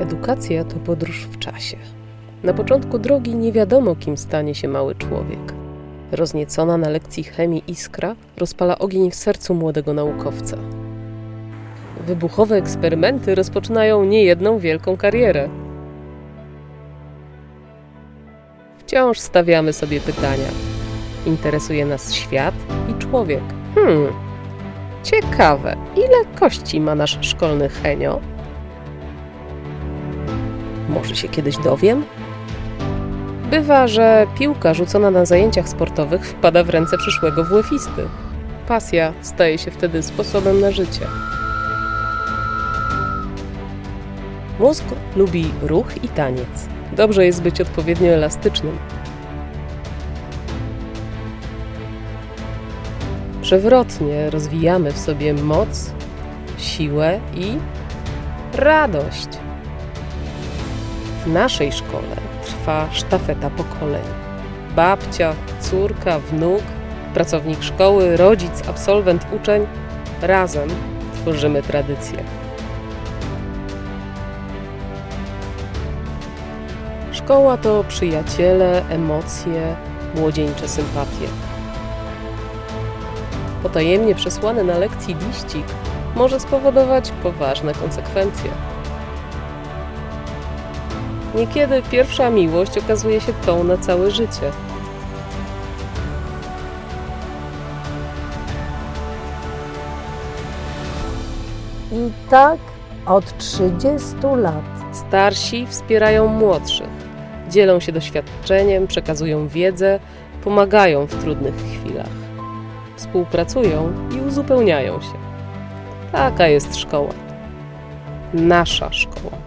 Edukacja to podróż w czasie. Na początku drogi nie wiadomo, kim stanie się mały człowiek. Rozniecona na lekcji chemii iskra rozpala ogień w sercu młodego naukowca. Wybuchowe eksperymenty rozpoczynają niejedną wielką karierę. Wciąż stawiamy sobie pytania. Interesuje nas świat i człowiek. Hmm, ciekawe, ile kości ma nasz szkolny Henio? Może się kiedyś dowiem? Bywa, że piłka rzucona na zajęciach sportowych wpada w ręce przyszłego WF-isty. Pasja staje się wtedy sposobem na życie. Mózg lubi ruch i taniec. Dobrze jest być odpowiednio elastycznym. Przewrotnie rozwijamy w sobie moc, siłę i radość. W naszej szkole trwa sztafeta pokoleń. Babcia, córka, wnuk, pracownik szkoły, rodzic, absolwent, uczeń razem tworzymy tradycję. Szkoła to przyjaciele, emocje, młodzieńcze sympatie. Potajemnie przesłany na lekcji liścik może spowodować poważne konsekwencje. Niekiedy pierwsza miłość okazuje się tą na całe życie. I tak od 30 lat. Starsi wspierają młodszych, dzielą się doświadczeniem, przekazują wiedzę, pomagają w trudnych chwilach. Współpracują i uzupełniają się. Taka jest szkoła. Nasza szkoła.